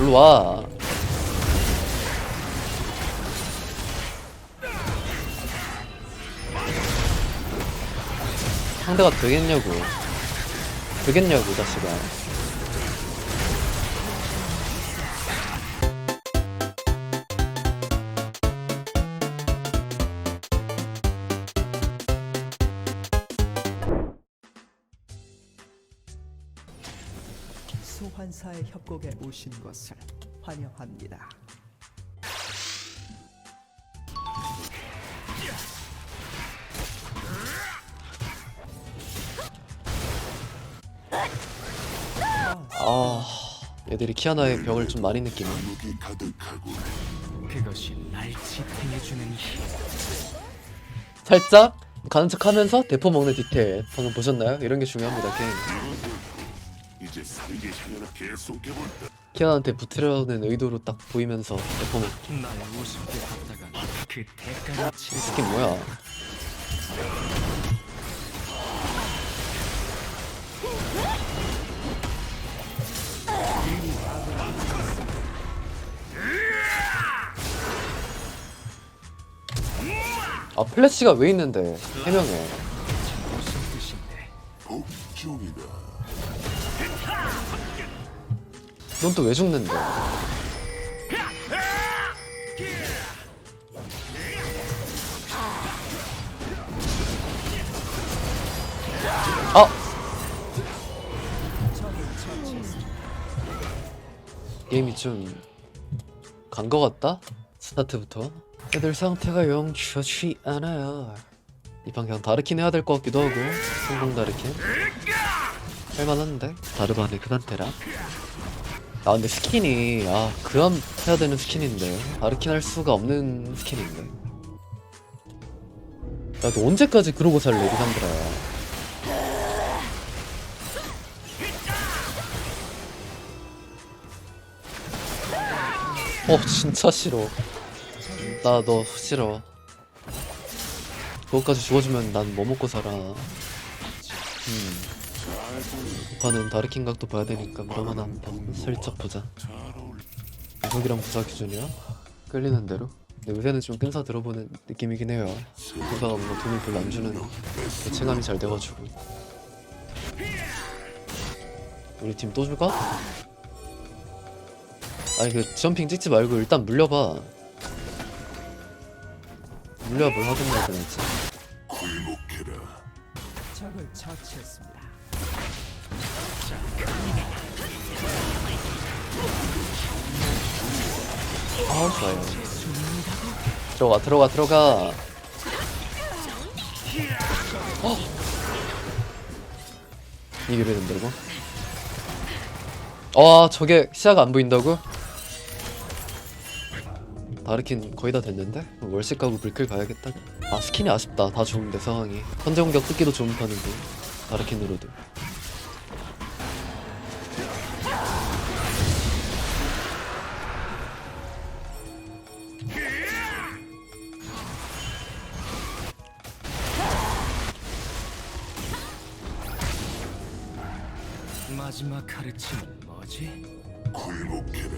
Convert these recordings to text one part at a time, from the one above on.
일로 와. 상대가 되겠냐고. 되겠냐고, 이 자식아. 소환사의 협곡에 오신 것을 환영합니다. 아, 얘들이 키아나의 벽을 좀 많이 느끼네. 그것이 날 지탱해주는 힘. 살짝 가는 척 하면서 대포 먹는 디테일. 방금 보셨나요? 이런 게 중요합니다, 게임. 이제 살게 향연을 계속해볼까 키아나한테 붙으려는 의도로 딱 보이면서 대포 먹. 날 우습게 봤다가 그 대가를 치르 스킨 뭐야? 아 플래시가 왜 있는데 해명해 무슨 뜻인데? 복종이다 넌 또 왜 죽는데? 아! 게임이 좀 간 거 같다? 스타트부터? 애들 상태가 영 좋지 않아요. 이판 그냥 다르킨 해야 될 것 같기도 하고 성공 다르킨 할만한데? 다르반의 그 상태라 아 근데 스킨이 아 그람 해야 되는 스킨인데. 다르킨 할 수가 없는 스킨인데. 야너 언제까지 그러고 살래 리산드라 어 진짜 싫어. 나 너 싫어. 그것까지 죽어주면 난 뭐 먹고 살아? 음 오빠는 다르킨 각도 봐야 되니까 그러면 한번 슬쩍 보자 구석이랑 부사 기준이야? 끌리는 대로? 근데 요새는 좀 끈사 들어보는 느낌이긴 해요 부사가 뭔가 돈을 별로 안 주는 대체감이 잘 돼가지고 우리 팀 또 줄까? 아니 그 점핑 찍지 말고 일단 물려봐 뭘 하든가 그랬지 적을 처치했습니다. 아 좋아요 들어가 들어가 들어가 어? 이게 왜 된다고? 와 저게 시야가 안 보인다고? 다르킨 거의 다 됐는데? 월식 가고 불클 가야겠다 아 스킨이 아쉽다 다 좋은데 상황이 현재 공격 뜯기도 좋은 편인데 다르킨으로도 가르침은 뭐지? 굴복해라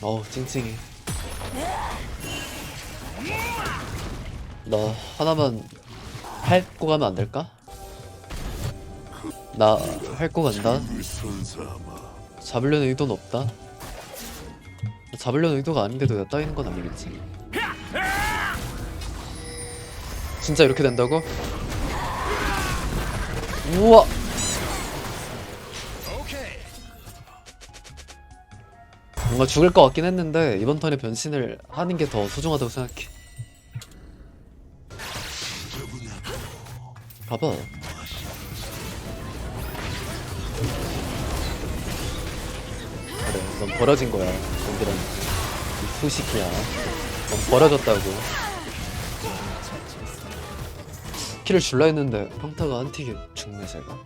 어우 찡찡해. 나 하나만 핥고 가면 안 될까? 나 핥고 간다. 선사마 잡으려는 의도는 없다. 잡으려는 의도가 아닌데도 내가 따이는 건 아니겠지 진짜 이렇게 된다고? 우와. 뭔가 죽을 것 같긴 했는데 이번 턴에 변신을 하는 게 더 소중하다고 생각해. 봐봐. 그래 넌 버려진 거야 놈들은 이 후시키야. 넌 버려졌다고 키를 줄라 했는데 평타가 한 틱에 죽네 제가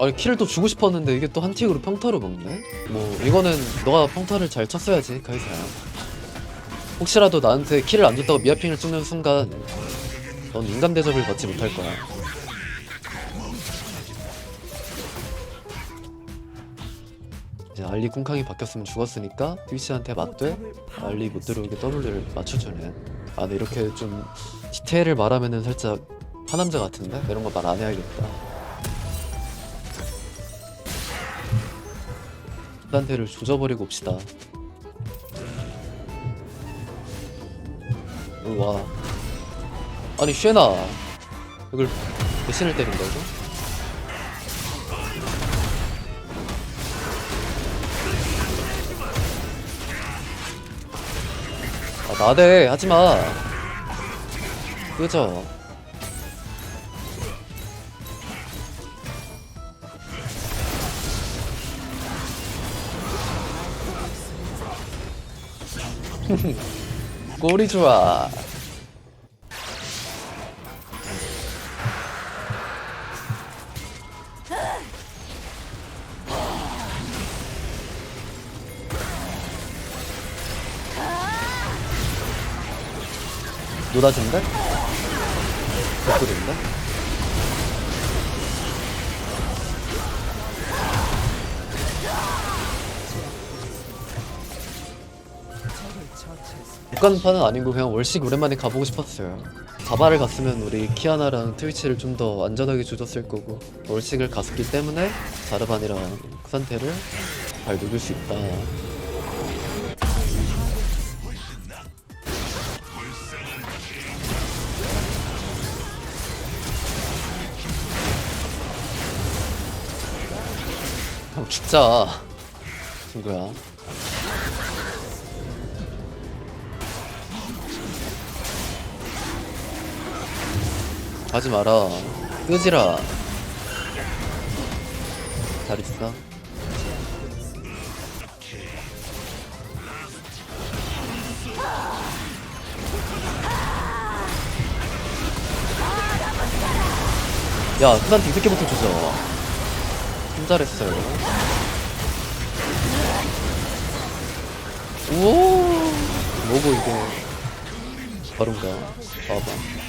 아니 키를 또 주고 싶었는데 이게 또 한 틱으로 평타로 먹네? 뭐 이거는 너가 평타를 잘 쳤어야지 가이사야 혹시라도 나한테 킬을 안 줬다고 미아핑을 찍는 순간 넌 인간 대접을 받지 못할 거야. 이제 알리 쿵캉이 바뀌었으면 죽었으니까 트위치한테 맞되 알리 못 들어오게 W를 맞춰주는 아 근데 이렇게 좀 디테일을 말하면은 살짝 하남자 같은데? 이런 거 말 안 해야겠다. 단테를 조져버리고 옵시다 와. 아니 쉐나. 이걸 배신을 때린다고? 아 나대. 하지마. 끄져 꼬리 좋아 노다진데? 개꿀인데? 국간판은 아니고 그냥 월식 오랜만에 가보고 싶었어요. 자바를 갔으면 우리 키아나랑 트위치를 좀 더 안전하게 조졌을 거고 월식을 갔기 때문에 자르반이랑 크산테를 잘 누길 수 있다. 그냥 죽자. 친구야. 하지 마라. 끄지라. 잘 있어. 야, 그단 딩새끼부터 주죠. 좀 잘했어요. 오, 뭐고 이게 바른가? 봐봐.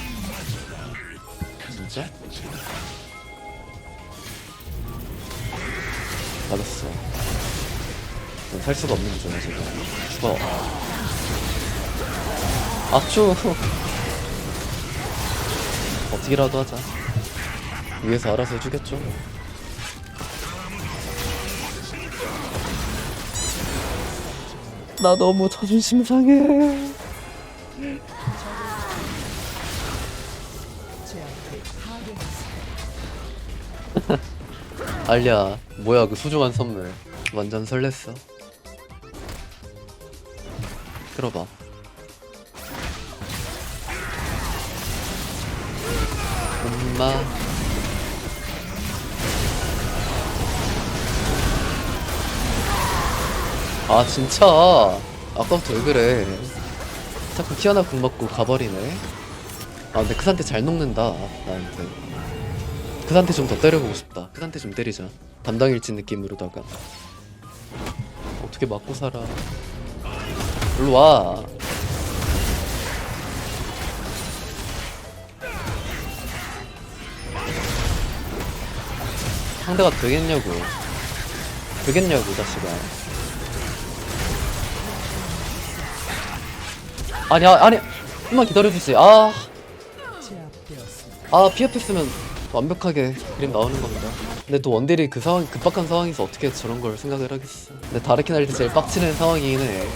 진짜? 맞았어. 넌살 수가 없는 거잖아, 지금. 죽어. 악추. 어떻게라도 하자. 위에서 알아서 해주겠죠. 나 너무 자존심 상해. 알리야, 뭐야 그 소중한 선물. 완전 설렜어. 들어봐. 엄마. 아 진짜 아까부터 왜 그래 자꾸 키아나 궁 먹고 가버리네 아 근데 크산테 잘 녹는다 나한테. 크산테 좀 더 때려보고 싶다. 크산테 좀 때리자. 담당 일진 느낌으로다가. 어떻게 맞고 살아? 일로 와. 상대가 되겠냐고. 되겠냐고 자식아. 아니 아, 아니. 좀만 기다려주지 아, 아 PFS면 완벽하게 그림 나오는 겁니다. 근데 또 원딜이 그 상황 급박한 상황에서 어떻게 저런 걸 생각을 하겠어. 근데 다르킨 할 때 제일 빡치는 상황이긴 해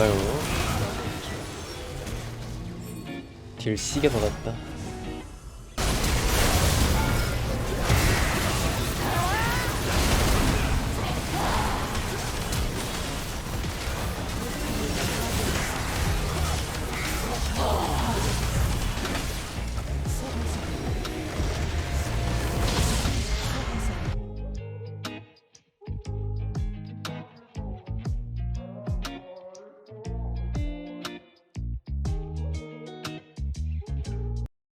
가요? 딜 시계 받았다